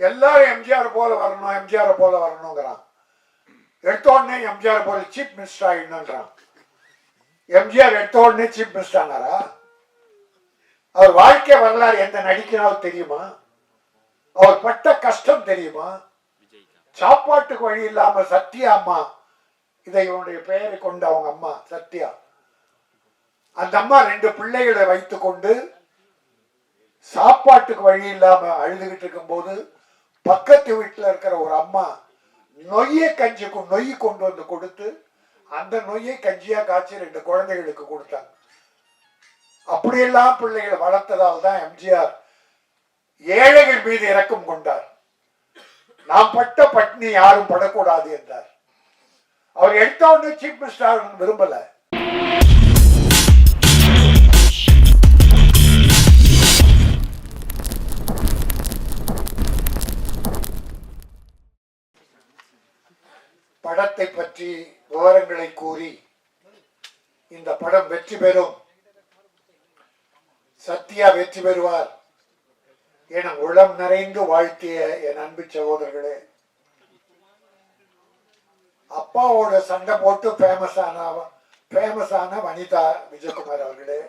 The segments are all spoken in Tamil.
எல்லாரும் எம்ஜிஆர் போல வரணும் எம்ஜிஆர் போல வரணுங்கிறான். எடுத்த உடனே எம்ஜிஆர் போல சீஃப் மினிஸ்டர் ஆகிடணுன்றான் எம்ஜிஆர் எடுத்த உடனே சீஃப் மினிஸ்டர் ஆனாரா? அவர் வாழ்க்கை வரலாறு எந்த நடிக்கிறாலும் தெரியுமா? அவர் பட்ட கஷ்டம் தெரியுமா? சாப்பாட்டுக்கு வழி இல்லாம சத்யா அம்மா இதை இவனுடைய பெயரை கொண்ட அவங்க அம்மா சத்யா. அந்த அம்மா ரெண்டு பிள்ளைகளை வைத்துக்கொண்டு சாப்பாட்டுக்கு வழி இல்லாம அழுதுகிட்டு இருக்கும்போது பக்கத்து வீட்டில் இருக்கிற ஒரு அம்மா நொய்யை கஞ்சி நொய் கொண்டு வந்து கொடுத்து அந்த நொய்யை கஞ்சியா காய்ச்சி ரெண்டு குழந்தைகளுக்கு கொடுத்தாங்க. அப்படியெல்லாம் பிள்ளைகளை வளர்த்ததால் தான் எம்ஜிஆர் ஏழைகள் மீது இறக்கம் கொண்டார். நாம் பட்ட பட்னி யாரும் படக்கூடாது என்றார். அவர் எடுத்த உடனே சீஃப் மினிஸ்டர் விரும்பல. படத்தை பற்றி விவரங்களை கூறி இந்த படம் வெற்றி பெறும். சத்யா வெற்றி பெறுவார் என உளம் நிறைந்து வாழ்த்திய என் அன்பு சகோதரர்களே. அப்பாவோட சண்டை போட்டு ஃபேமஸ் ஆன ஃபேமஸ் ஆன வனிதா விஜயகுமார் அவர்களே.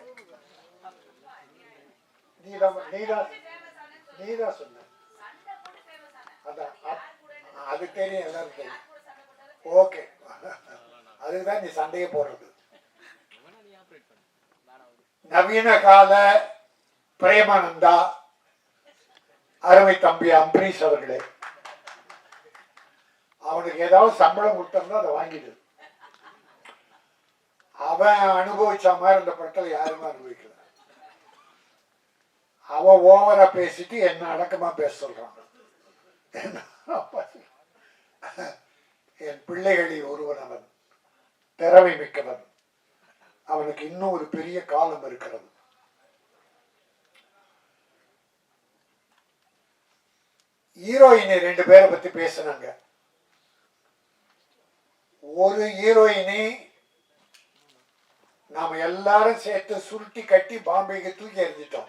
நீதா நீதா நீதா சொன்ன. அதான் அப்- அது தெரியும் எல்லாரும் தெரியும். ஓகே. அதுதான் நீ சண்டையை போடுறது. நவீன கால பிரேமானந்தா அருமை தம்பி அம்பரீஷ் அவர்களே அவனுக்கு ஏதாவது சம்பளம் கொடுத்தா அதை வாங்கிடு. அவன் அனுபவிச்ச மாதிரி இந்த படத்தில் யாருமே அனுபவிக்கல. அவன் ஓவரா பேசிட்டு என்ன அடக்கமா பேச சொல்றான். என் பிள்ளைகளில் ஒருவன் அவன் திறமை மிக்கவன். அவனுக்கு இன்னும் ஒரு பெரிய காலம் இருக்கிறது. ஹீரோயினை ரெண்டு பேரை பத்தி பேசினாங்க. ஒரு ஹீரோயினை நாம எல்லாரும் சேர்த்து சுருட்டி கட்டி பாம்பேக்கு தூக்கி எறிஞ்சிட்டோம்.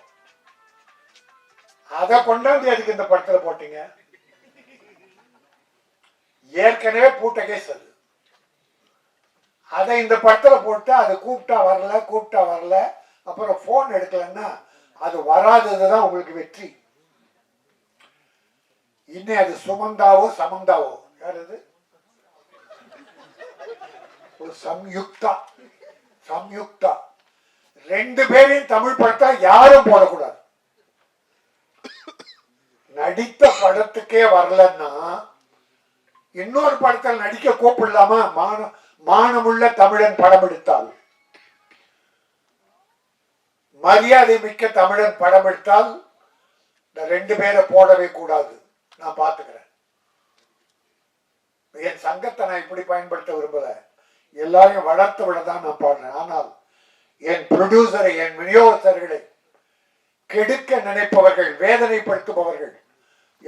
அதை கொண்டாந்து அதுக்கு இந்த படத்துல போட்டீங்க? ஏற்கனவே பூட்ட கேஸ் அது. அதை இந்த படத்தில் போட்டு அதை கூப்பிட்டா வரல கூப்பிட்டா வரல அப்புறம் ஃபோன் எடுக்கலன்னா அது வராதது தான் உங்களுக்கு வெற்றி. இன்னும் அது சுமந்தாவோ சமந்தாவோ? யார் அது ஒரு சம்யுக்தா. சம்யுக்தா. ரெண்டு பேரையும் தமிழ் படத்தா யாரும் போடக்கூடாது. நடித்த படத்துக்கே வரலன்னா இன்னொரு படத்தில் நடிக்க கூப்பிடலாமா? மான மானமுள்ள தமிழன் படம் எடுத்தால். மரியாதை மிக்க தமிழன் படம் எடுத்தால் இந்த ரெண்டு பேரை போடவே கூடாது. நான் பார்த்துக்கிறேன். என் சங்கத்தை நான் இப்படி பயன்படுத்த விரும்பல. எல்லாரையும் வளர்த்து விட தான் நான் பாடுறேன். ஆனால் என் ப்ரொடியூசரை என் விநியோகஸ்தர்களை கெடுக்க நினைப்பவர்கள் வேதனைப்படுத்துபவர்கள்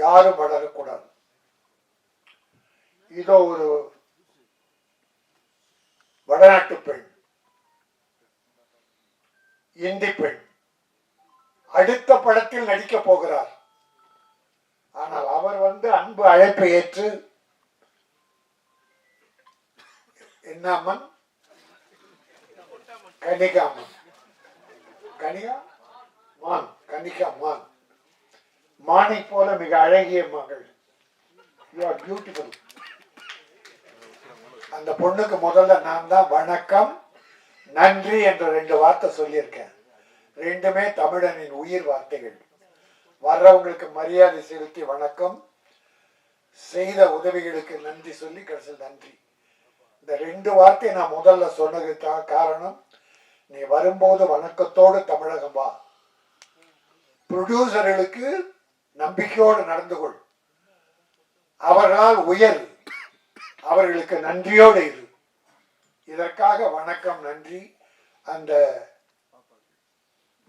யாரும் வளரக்கூடாது. இதோ ஒரு வடநாட்டு பெண் இந்தி பெண். அடுத்த படத்தில் நடிக்க போகிறார். ஆனால் அவர் வந்து அன்பு அழைப்பை ஏற்று என்ன கனிகாமன் கனிகா கனிகா மான். கனிகா மான். மானை போல மிக அழகிய மகள். யூ ஆர் பியூட்டிஃபுல் அந்த பொண்ணுக்கு முதல்ல நான் தான் வணக்கம் நன்றி என்ற ரெண்டு வார்த்தை சொல்லியிருக்கேன். ரெண்டுமே தமிழனின் உயிர் வார்த்தைகள். வர்றவங்களுக்கு மரியாதை செலுத்தி வணக்கம். செய்த உதவிகளுக்கு நன்றி சொல்லி கடைசியில் நன்றி. இந்த ரெண்டு வார்த்தையை நான் முதல்ல சொன்னதுக்கு காரணம் நீ வரும்போது வணக்கத்தோடு தமிழகம் வா. ப்ரொடியூசர்களுக்கு நம்பிக்கையோடு நடந்து கொள். அவர்களால் உயர். அவர்களுக்கு நன்றியோடு இரு. இதற்காக வணக்கம் நன்றி. அந்த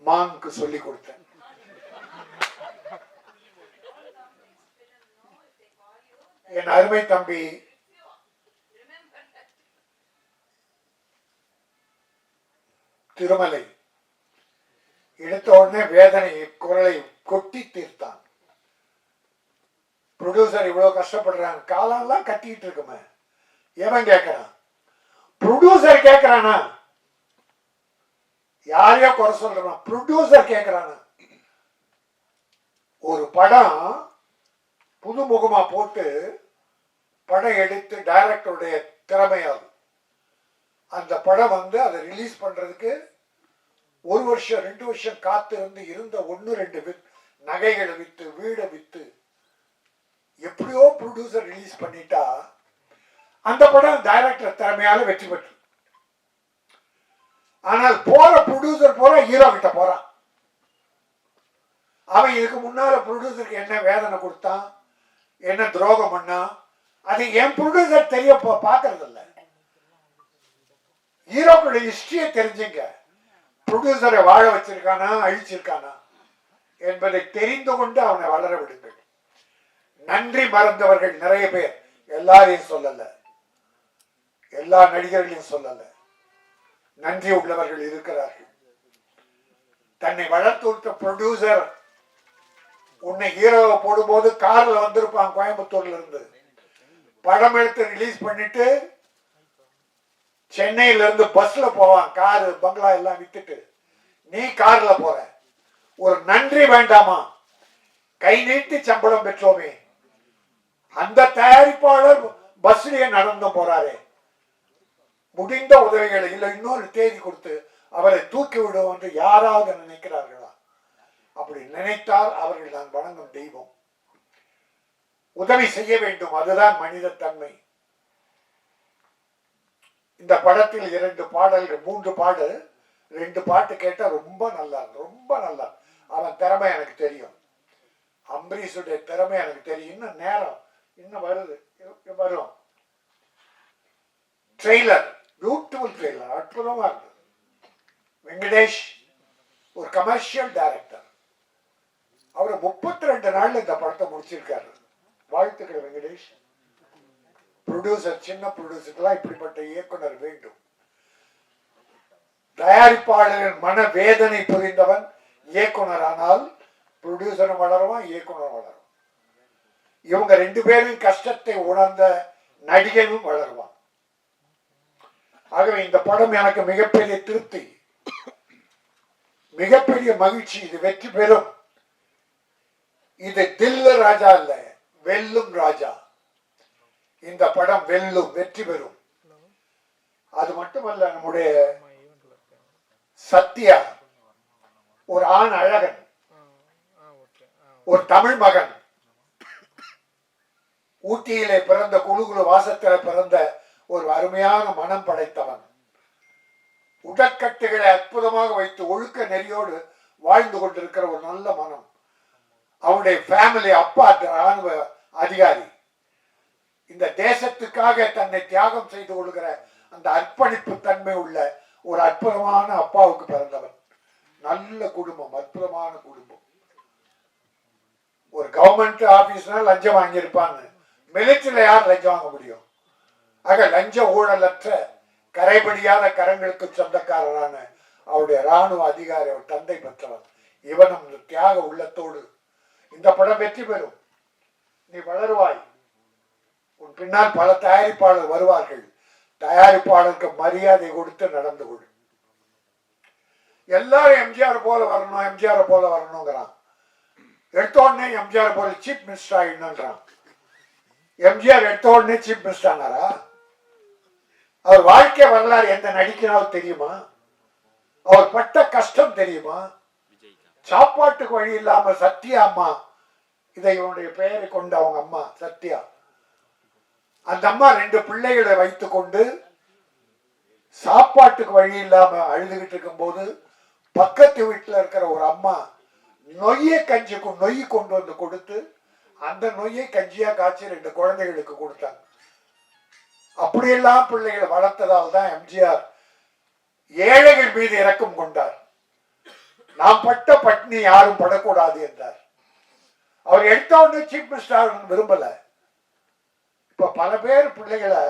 மாங்க்கு சொல்லி கொடுத்தேன். என் அருமை தம்பி திருமலை எடுத்த உடனே வேதனை குரலை கொட்டி தீர்த்தான். ப்ரொடியூசர் இவ்வளோ கஷ்டப்படுறாங்க காலம்லாம் கட்டிக்கிட்டு இருக்குமே. எவன் கேட்கறான் ப்ரொடியூசர் கேட்கறானா யாரையோ குறை சொல்றான் ப்ரொடியூசர் கேட்கறானா ஒரு படம் புதுமுகமா போட்டு படம் எடுத்து டைரக்டருடைய திறமையாகும் அந்த படம் வந்து அதை ரிலீஸ் பண்றதுக்கு ஒரு வருஷம் ரெண்டு வருஷம் காத்து இருந்து இருந்த ஒன்று ரெண்டு வித் நகைகளை வித்து வீடை வித்து எப்படியோ ப்ரொடியூசர் ரிலீஸ் பண்ணிட்டா அந்த படம் டைரக்டர் திறமையால வெற்றி பெற்று. ஆனால் போற ப்ரொடியூசர் போற ஹீரோ கிட்ட போறான். அவன் இதுக்கு முன்னால ப்ரொடியூசருக்கு என்ன வேதனை கொடுத்தான் என்ன துரோகம் பண்ணான் அது என் ப்ரொடியூசர் தெரிய பார்க்கறது இல்ல ஹீரோக்களுடைய ஹிஸ்டரியை தெரிஞ்சுங்க. ப்ரொடியூசரை வாழ வச்சிருக்கானா அழிச்சிருக்கானா என்பதை தெரிந்து கொண்டு அவனை வளர விடுங்கள். நன்றி மறந்தவர்கள் நிறைய பேர். எல்லாரையும் சொல்லல. எல்லா நடிகர்களையும் சொல்லல. நன்றி உள்ளவர்கள் இருக்கிறார்கள். தன்னை வளர்த்து ப்ரொடியூசர் உன்னை ஹீரோவை போடும்போது கார்ல வந்திருப்பான் கோயம்புத்தூர்ல இருந்து படம் எடுத்து ரிலீஸ் பண்ணிட்டு சென்னையில இருந்து பஸ்ல போவான். காரு பங்களா எல்லாம் வித்துட்டு. நீ கார்ல போற. ஒரு நன்றி வேண்டாமா? கை நீட்டி சம்பளம் பெற்றோமே. அந்த தயாரிப்பாளர் பஸ்லயே நடந்து போறாரு. முடிந்த உதவிகளை இல்லை இன்னொரு தேதி கொடுத்து அவரை தூக்கி விடுவோம் என்று யாராவது நினைக்கிறார்களா? அப்படி நினைத்தால் அவர்கள் நான் வணங்கும் தெய்வம். உதவி செய்ய வேண்டும் அதுதான் மனித தன்மை. இந்த படத்தில் இரண்டு பாடல்கள் மூன்று பாடல் ரெண்டு பாட்டு கேட்டா ரொம்ப நல்லா ரொம்ப நல்லா அவன் திறமை எனக்கு தெரியும். அம்பரீஷுடைய திறமை எனக்கு தெரியும். நேரம் இன்னும் வருது? வரும். ட்ரெய்லர் பியூட்டிஃபுல் ட்ரெய்லர் அற்புதமாக இருந்தது. வெங்கடேஷ் ஒரு கமர்ஷியல் டைரக்டர் அவர் முப்பத்தி ரெண்டு நாள்ல இந்த படத்தை முடிச்சிருக்காரு. வாழ்த்துக்கள் வெங்கடேஷ். ப்ரொடியூசர் சின்ன ப்ரொடியூசர்லாம் இப்படிப்பட்ட இயக்குனர் வேண்டும். தயாரிப்பாளரின் மன வேதனை புரிந்தவன் இயக்குனர் ஆனால் ப்ரொடியூசரும் வளருவான் இயக்குனர் வளரும். இவங்க ரெண்டு பேரும் கஷ்டத்தை உணர்ந்த நடிகனும் வளருவான். ஆகவே இந்த படம் எனக்கு மிகப்பெரிய திருப்தி. மிகப்பெரிய மகிழ்ச்சி. இது வெற்றி பெறும். இது தில்ல ராஜா இல்ல வெல்லும் ராஜா. இந்த படம் வெல்லும் வெற்றி பெறும். அது மட்டுமல்ல நம்முடைய சத்யா ஒரு ஆண் அழகன் ஒரு தமிழ் மகன். ஊட்டியிலே பிறந்த குழுகுழு வாசத்தில பிறந்த ஒரு அருமையான மனம் படைத்தவன். உடற்கட்டுகளை அற்புதமாக வைத்து ஒழுக்க நெறியோடு வாழ்ந்து கொண்டிருக்கிற ஒரு நல்ல மனம். அவனுடைய ஃபேமிலி அப்பா ராணுவ அதிகாரி. இந்த தேசத்துக்காக தன்னை தியாகம் செய்து கொள்கிற அந்த அர்ப்பணிப்பு தன்மை உள்ள ஒரு அற்புதமான அப்பாவுக்கு பிறந்தவன். நல்ல குடும்பம் அற்புதமான குடும்பம். ஒரு கவர்மெண்ட் ஆபீஸ்னா லஞ்சம் வாங்கியிருப்பான்னு மிலிட்டரியில யார் லஞ்சம் வாங்க முடியும்? ஆக லஞ்ச ஊழலற்ற கரைபடியாத கரங்களுக்கு சொந்தக்காரரான அவருடைய ராணுவ அதிகாரி அவர் தந்தை பெற்றவர். இவனும் இந்த தியாக உள்ளத்தோடு இந்த படம் வெற்றி பெறும். நீ வளருவாய். உன் பின்னால் பல தயாரிப்பாளர் வருவார்கள். தயாரிப்பாளருக்கு மரியாதை கொடுத்து நடந்து கொள். எல்லாரும் எம்ஜிஆர் போல வரணும் எம்ஜிஆர் போல வரணுங்கிறான். எடுத்தோடனே எம்ஜிஆர் போல சீஃப் மினிஸ்டர் ஆயிடணுன்றான் எம்ஜிஆர் எடுத்த உடனே சீஃப் மினிஸ்டர் ஆனாரா? அவர் வாழ்க்கை வரலாறு எந்த நடிக்கிறாலும் தெரியுமா? அவர் பட்ட கஷ்டம் தெரியுமா? சாப்பாட்டுக்கு வழி இல்லாம சத்யா அம்மா இதை இவனுடைய பெயரை கொண்ட அவங்க அம்மா சத்யா. அந்த அம்மா ரெண்டு பிள்ளைகளை வைத்துக்கொண்டு சாப்பாட்டுக்கு வழி இல்லாம அழுதுகிட்டு இருக்கும்போது பக்கத்து வீட்டுல இருக்கிற ஒரு அம்மா நொய்ய கஞ்சிக்கு நொய் கொண்டு வந்து கொடுத்து அந்த நோயை கஞ்சியா காய்ச்சி ரெண்டு குழந்தைகளுக்கு கொடுத்தாங்க அப்படியெல்லாம் பிள்ளைகளை வளர்த்ததால் தான் எம்ஜிஆர் ஏழைகள் மீது இறக்கம் கொண்டார். நாம் பட்ட பட்னி யாரும் படக்கூடாது என்றார். அவர் எடுத்த உடனே சீஃப் மினிஸ்டர் விரும்பல. இப்ப பல பேர் பிள்ளைகளை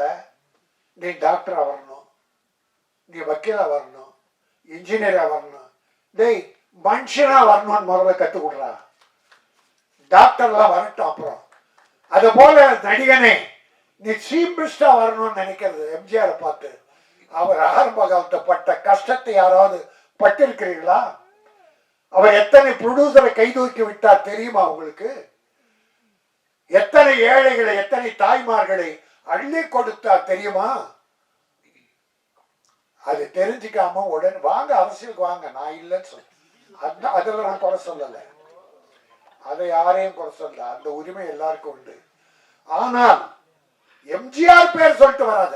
நீ டாக்டரா வரணும் நீ வக்கீலா வரணும் இன்ஜினியரா வரணும். டேய் மனுஷனா வரணும்னு முதல்ல கத்து டாக்டர்லாம் வரட்டும் அப்புறம். அது போல நடிகனே நீ ஸ்ரீபிருஷ்ணா வரணும்னு நினைக்கிறது எம்ஜிஆரை பார்த்து. அவர் ஆரம்ப காலத்தை பட்ட கஷ்டத்தை யாராவது பட்டிருக்கிறீர்களா? அவர் எத்தனை ப்ரொடியூசரை கைதூக்கி விட்டார் தெரியுமா உங்களுக்கு? எத்தனை ஏழைகளை எத்தனை தாய்மார்களை அள்ளி கொடுத்தார் தெரியுமா? அது தெரிஞ்சுக்காம உடனே வாங்க அரசியலுக்கு வாங்க. நான் இல்லைன்னு சொல்ல அந்த அதில் நான் குறை சொல்லலை. அதை யாரையும் குறை சொல்ல அந்த உரிமை எல்லாருக்கும் உண்டு. ஆனால் எம்ஜிஆர் பேர் சொல்லிட்டு வராத.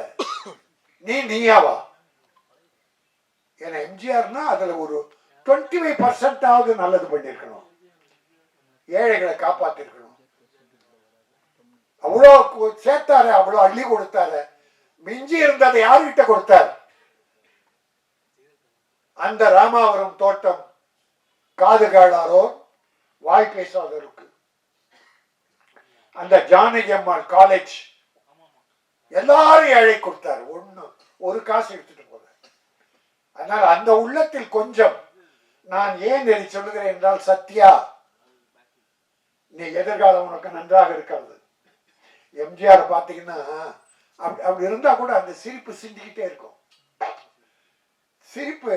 நீ நீயாவா ஏன்னா எம்ஜிஆர்னா அதுல ஒரு டுவெண்ட்டி ஃபைவ் பர்சன்டாவது நல்லது பண்ணியிருக்கணும். ஏழைகளை காப்பாத்திருக்கணும். அவ்வளோ சேர்த்தாரு அவ்வளோ அள்ளி கொடுத்தாரு. மிஞ்சி இருந்ததை யாருகிட்ட கொடுத்தார்? அந்த ராமாவரம் தோட்டம் காது கேளாரோ வாய் பேசாதவருக்கு. அந்த ஜானகி அம்மாள் காலேஜ் எல்லாரும் ஏழை கொடுத்தாரு. ஒண்ணு ஒரு காசு எடுத்துட்டு போல அதனால அந்த உள்ளத்தில் கொஞ்சம் நான் ஏன் இதை சொல்லுகிறேன் என்றால் சத்யா நீ எதிர்காலம் உனக்கு நன்றாக இருக்கிறது எம்ஜிஆர் பார்த்தீங்கன்னா அப்படி அப்படி இருந்தா கூட அந்த சிரிப்பு சிந்திக்கிட்டே இருக்கும். சிரிப்பு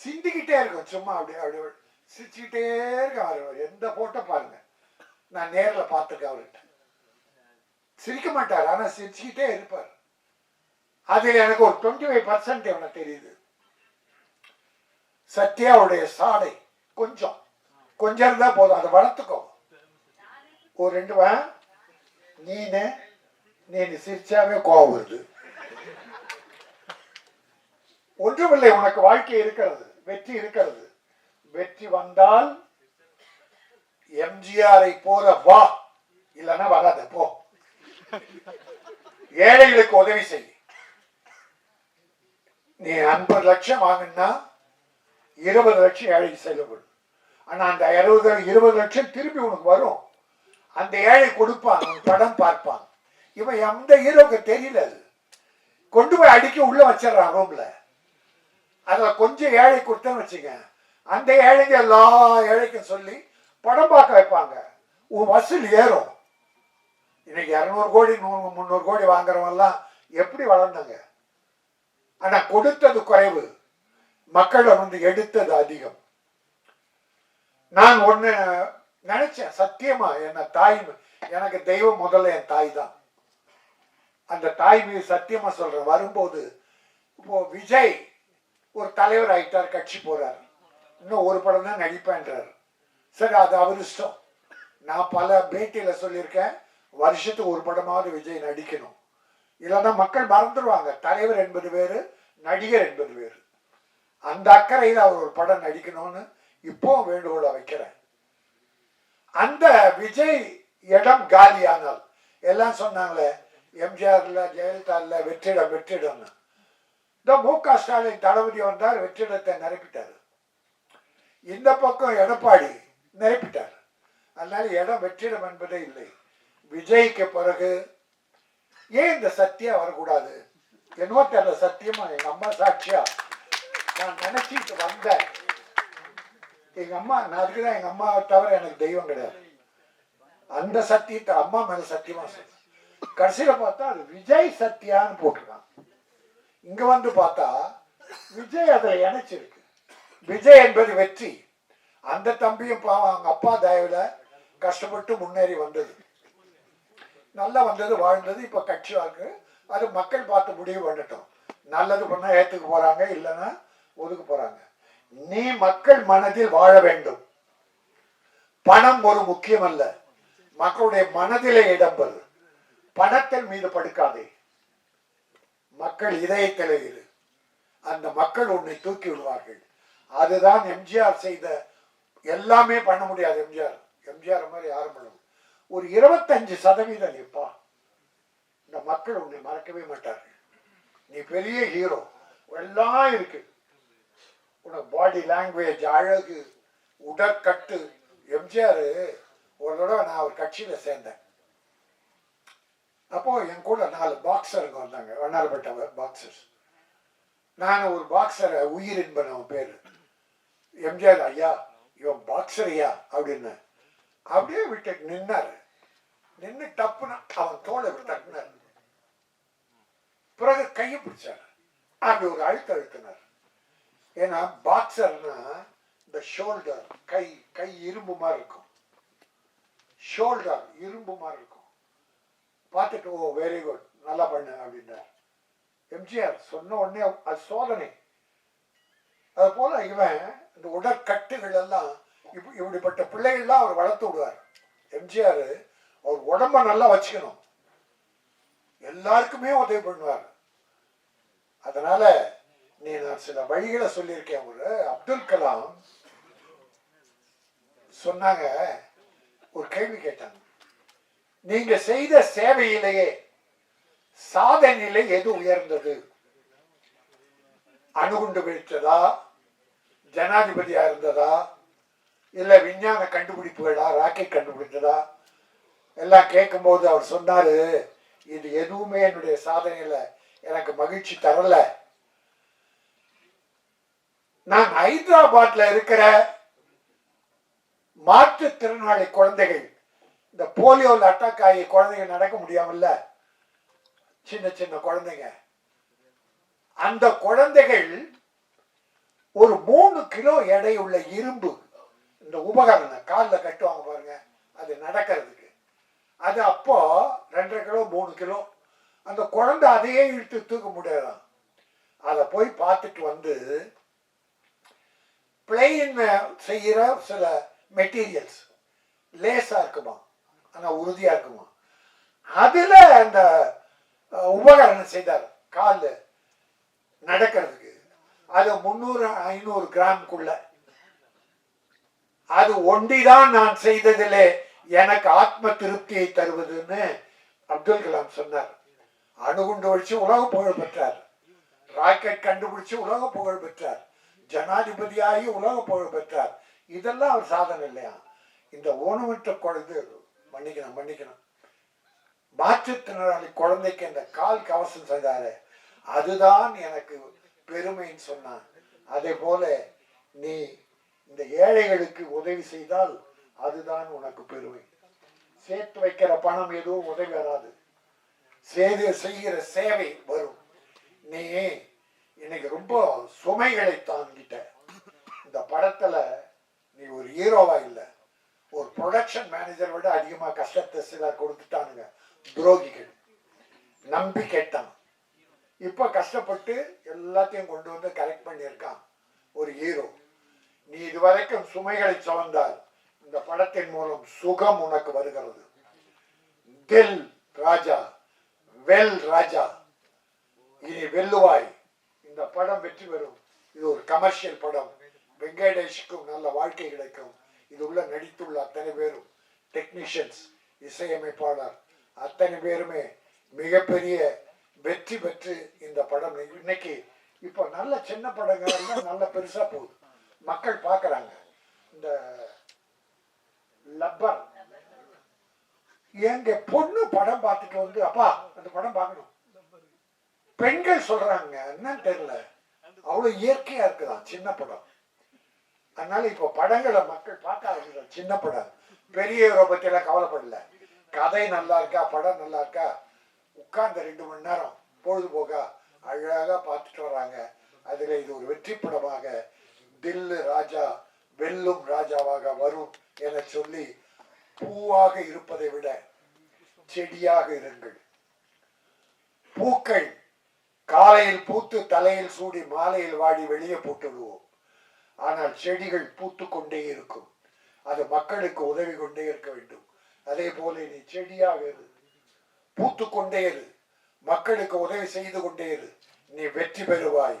சிந்திக்கிட்டே இருக்கும். சும்மா அப்படி அப்படி சிரிச்சுக்கிட்டே இருக்கும் அவர். எந்த போட்டோ பாருங்க. நான் நேரில் பார்த்துருக்கேன் அவர்கிட்ட. சிரிக்க மாட்டார் ஆனால் சிரிச்சுக்கிட்டே இருப்பார். அதில் எனக்கு ஒரு டுவெண்ட்டி ஃபைவ் பர்சன்ட் எனக்கு தெரியுது. சத்யாவுடைய சாடை கொஞ்சம் கொஞ்சம் இருந்தா போதும். அதை வளர்த்துக்கோ. ஒரு ரெண்டு வா நீனு நீ சிரிச்சாவே கோவம் வருது. ஒன்றுமில்லை உனக்கு வாழ்க்கை இருக்கிறது வெற்றி இருக்கிறது. வெற்றி வந்தால் எம்ஜிஆரை போல வா இல்லைன்னா வராத போ. ஏழைகளுக்கு உதவி செய். நீ ஐம்பது லட்சம் வாங்கினா இருபது லட்சம் ஏழைக்கு செலவிடும் ஆனா அந்த இருபது இருபது லட்சம் திருப்பி உனக்கு வரும். அந்த ஏழை கொடுப்பான் படம் பார்ப்பான். இவன் எந்த ஹீரோக்கு தெரியல அது. கொண்டு போய் அடிக்க உள்ள வச்சிடறான் ரூம்ல அதுல கொஞ்சம் ஏழை கொடுத்தேன்னு வச்சுக்க அந்த ஏழைங்க எல்லா ஏழைக்கும் சொல்லி படம் பார்க்க வைப்பாங்க. உன் வசூல் ஏறும். இன்னைக்கு இரநூறு கோடி நூறு முந்நூறு கோடி வாங்குறவங்கலாம் எப்படி வளர்ந்தாங்க? ஆனால் கொடுத்தது குறைவு. மக்களை வந்து எடுத்தது அதிகம். நான் ஒன்று நினைச்சேன் சத்தியமா என்ன தாய் எனக்கு தெய்வம் முதல்ல என் தாய் தான். அந்த தாய் மீது சத்தியமா சொல்றேன். வரும்போது இப்போ விஜய் ஒரு தலைவர் ஆயிட்டார் கட்சி போறாரு. இன்னும் ஒரு படம் தான் நடிப்பேன்றார். சரி அது அவர் இஷ்டம். நான் பல பேட்டியில் சொல்லியிருக்கேன் வருஷத்துக்கு ஒரு படமாவது விஜய் நடிக்கணும். இல்லைன்னா மக்கள் மறந்துடுவாங்க. தலைவர் என்பது வேறு நடிகர் என்பது வேறு. அந்த அக்கறையில் அவர் ஒரு படம் நடிக்கணும்னு இப்போ வேண்டுகோளை வைக்கிறேன். அந்த விஜய் இடம் காலியானால் எல்லாம் சொன்னாங்களே எம்ஜிஆர்ல ஜெயலலிதாவில் வெற்றிடம் வெற்றிடம்னு. இந்த மு க ஸ்டாலின் தளபதி வந்தார் வெற்றிடத்தை நிரப்பிட்டார். இந்த பக்கம் எடப்பாடி நிரப்பிட்டார். அதனால இடம் வெற்றிடம் என்பதே இல்லை. விஜய்க்கு பிறகு ஏன் இந்த சத்தியா வரக்கூடாது? என்னவோ தெரியல சத்தியமா? எங்க அம்மா சாட்சியா? நான் நினைச்சிட்டு வந்தேன். எங்க அம்மா நான் அதுக்குதான் எங்க அம்மாவை தவிர எனக்கு தெய்வம் கிடையாது. அந்த சத்தியத்தை அம்மா மேல சத்தியமா சொல்றேன் கடைசியில பார்த்தா அது விஜய் சத்யான்னு போட்டிருக்கான். இங்க வந்து பார்த்தா விஜய் அதுல இணைச்சிருக்கு. விஜய் என்பது வெற்றி. அந்த தம்பியும் பாவம் அவங்க அப்பா தயவுல கஷ்டப்பட்டு முன்னேறி வந்தது. நல்லா வந்தது வாழ்ந்தது இப்ப கட்சி வாக்கு அது மக்கள் பார்த்து முடிவு பண்ணட்டும். நல்லது பண்ணால் ஏத்துக்கு போறாங்க இல்லைன்னா ஒதுக்க போறாங்க. நீ மக்கள் மனதில் வாழ வேண்டும். பணம் ஒரு முக்கியம் அல்ல மக்களுடைய மனதிலே இடம்பெறு. பணத்தின் மீது படுக்காதே. மக்கள் இதயத்தில் இரு. அந்த மக்கள் உன்னை தூக்கி விடுவார்கள். அதுதான் எம்ஜிஆர் செய்த எல்லாமே பண்ண முடியாது எம்ஜிஆர். எம்ஜிஆர் மாதிரி யாரும் பண்ண ஒரு இருபத்தஞ்சு சதவீதம் நீப்பா இந்த மக்கள் உன்னை மறக்கவே மாட்டார்கள். நீ பெரிய ஹீரோ எல்லாம் இருக்கு. உனக்கு பாடி லாங்குவேஜ் அழகு உடற்கட்டு. எம்ஜிஆர் ஒரு தடவை நான் ஒரு கட்சியில் சேர்ந்தேன். அப்போ என் கூட நாலு பாக்ஸருங்க வந்தாங்க. வண்ணாரப்பட்ட பாக்ஸர்ஸ் நான் ஒரு பாக்ஸரை உயிர் என்பன பேர். எம்ஜிஆர் ஐயா இவன் பாக்ஸர் ஐயா அப்படின்னு. அப்படியே விட்டு நின்னாரு. நின்று டப்புன்னு அவன் தோலை தட்டினார். பிறகு கையை பிடிச்சார். அப்படி ஒரு அழுத்த அழுத்தினார் ஏன்னா பாக்ஸர்னா இந்த ஷோல்டர் கை கை இரும்பு மாதிரி இருக்கும். ஷோல்டர் இரும்பு மாதிரி இருக்கும். பார்த்துட்டு ஓ வெரி குட் நல்லா பண்ணு அப்படின்னார். எம்ஜிஆர் சொன்ன உடனே அது சோதனை. அது போல இவன் இந்த உடற்கட்டுகள் எல்லாம் இப் இப்படிப்பட்ட பிள்ளைகள்லாம் அவர் வளர்த்து விடுவார். எம்ஜிஆர் அவர் உடம்ப நல்லா வச்சுக்கணும். எல்லாருக்குமே உதவி பண்ணுவார். அதனால நீ நான் சில வழிகளை சொல்லியிருக்கேன் ஒரு அப்துல் கலாம் சொன்னாங்க ஒரு கேள்வி கேட்டாங்க. நீங்க செய்த சேவையிலேயே சாதனையிலே எது உயர்ந்தது? அணுகுண்டு வீழ்த்ததா? ஜனாதிபதியா இருந்ததா? இல்ல விஞ்ஞான கண்டுபிடிப்புகளா? ராக்கெட் கண்டுபிடித்ததா? எல்லாம் கேட்கும்போது அவர் சொன்னாரு இது எதுவுமே என்னுடைய சாதனையில எனக்கு மகிழ்ச்சி தரல. நான் ஹைதராபாத்ல இருக்கிற மாற்றுத்திறனாளி குழந்தைகள் இந்த போலியோல அட்டாக் ஆகி குழந்தைங்க நடக்க முடியாமல்ல? சின்ன சின்ன குழந்தைங்க. அந்த குழந்தைகள் ஒரு மூணு கிலோ எடையுள்ள இரும்பு. இந்த உபகரணம் காலில் கட்டுவாங்க பாருங்க அது நடக்கிறதுக்கு. அது அப்போ ரெண்டரை கிலோ மூணு கிலோ. அந்த குழந்தை அதையே இழுத்து தூக்க முடியாதான். அதை போய் பார்த்துட்டு வந்து பிளெயின் செய்கிற சில மெட்டீரியல்ஸ் லேஸாக இருக்குமா? ஆனால் உறுதியாக இருக்குமா? அதில் அந்த உபகரணம் செய்தார். காலில் நடக்கிறதுக்கு. அது முந்நூறு ஐநூறு கிராம்குள்ள. அது ஒண்டிதான் நான் செய்ததிலே எனக்கு ஆத்ம திருப்தியை தருவதுன்னு அப்துல் கலாம் சொன்னார். அணுகுண்டு வச்சு உலக புகழ் பெற்றார். ராக்கெட் கண்டுபிடிச்சு உலக புகழ் பெற்றார். ஜனாதிபதியாகி உலக புகழ் பெற்றார். இதெல்லாம் அவர் சாதனை இல்லையா? இந்த ஊனமற்ற குழந்தை மன்னிக்கணும் மன்னிக்கணும். மாற்றுத்திறனாளி குழந்தைக்கு இந்த கால் கவசம் செய்தாரு அதுதான் எனக்கு பெருமைன்னு சொன்னான் அதே போல நீ இந்த ஏழைகளுக்கு உதவி செய்தால் அதுதான் உனக்கு பெருமை. சேர்த்து வைக்கிற பணம் எதுவும் உதவி வராது. சேவை செய்கிற சேவை வரும். நீ இன்னைக்கு ரொம்ப சுமைகளை தாங்கிட்ட. இந்த படத்துல நீ ஒரு ஹீரோவா இல்லை. ஒரு ப்ரொடக்ஷன் மேனேஜர் விட அதிகமா கஷ்டத்தை சில கொடுத்துட்டானுங்க. துரோகிகள். நம்பி கேட்டான் இப்போ கஷ்டப்பட்டு எல்லாத்தையும் கொண்டு வந்து கரெக்ட் பண்ணியிருக்கான். ஒரு ஹீரோ நீ இதுவரைக்கும் சுமைகளை சுமந்தால் இந்த படத்தின் மூலம் சுகம் உனக்கு வருகிறது. தில் ராஜா வெல் ராஜா. இனி வெல்லுவாய். இந்த படம் வெற்றி பெறும். இது ஒரு கமர்ஷியல் படம். வெங்கடேஷுக்கும் நல்ல வாழ்க்கை கிடைக்கும். இது உள்ள நடித்துள்ள அத்தனை பேரும் டெக்னீஷியன்ஸ் இசையமைப்பாளர். அத்தனை பேருமே மிகப்பெரிய வெற்றி பெற்று இந்த படம் இன்னைக்கு இப்போ நல்ல சின்ன படங்கள் எல்லாம் நல்ல பெருசா போகுது. மக்கள் பார்க்கறாங்க. இந்த லப்பர். எங்க பொண்ணு படம் பார்த்துட்டு வந்து அப்பா அந்த படம் பார்க்கணும். பெண்கள் சொல்றாங்க என்னன்னு தெரியல. அவ்வளவு இயற்கையா இருக்குதான் சின்ன படம். அதனால இப்போ படங்களை மக்கள் பார்க்க ஆரம்பிக்கிறாங்க சின்ன படம். பெரிய பத்தி எல்லாம் கவலைப்படல. கதை நல்லா இருக்கா படம் நல்லா இருக்கா? உட்கார்ந்த ரெண்டு மணி நேரம் பொழுதுபோக்கா அழகா பார்த்துட்டு வராங்க. அதுல இது ஒரு வெற்றி படமாக தில்லு ராஜா வெல்லும் ராஜாவாக வரும் என சொல்லி பூவாக இருப்பதை விட செடியாக இருங்கள். பூக்கள் காலையில் பூத்து தலையில் சூடி மாலையில் வாடி வெளியே போட்டு விடுவோம் ஆனால் செடிகள் பூத்து கொண்டே இருக்கும். அது மக்களுக்கு உதவி கொண்டே இருக்க வேண்டும். அதே போல நீ செடியாக இரு பூத்து கொண்டே இரு. மக்களுக்கு உதவி செய்து கொண்டே இரு. நீ வெற்றி பெறுவாய்.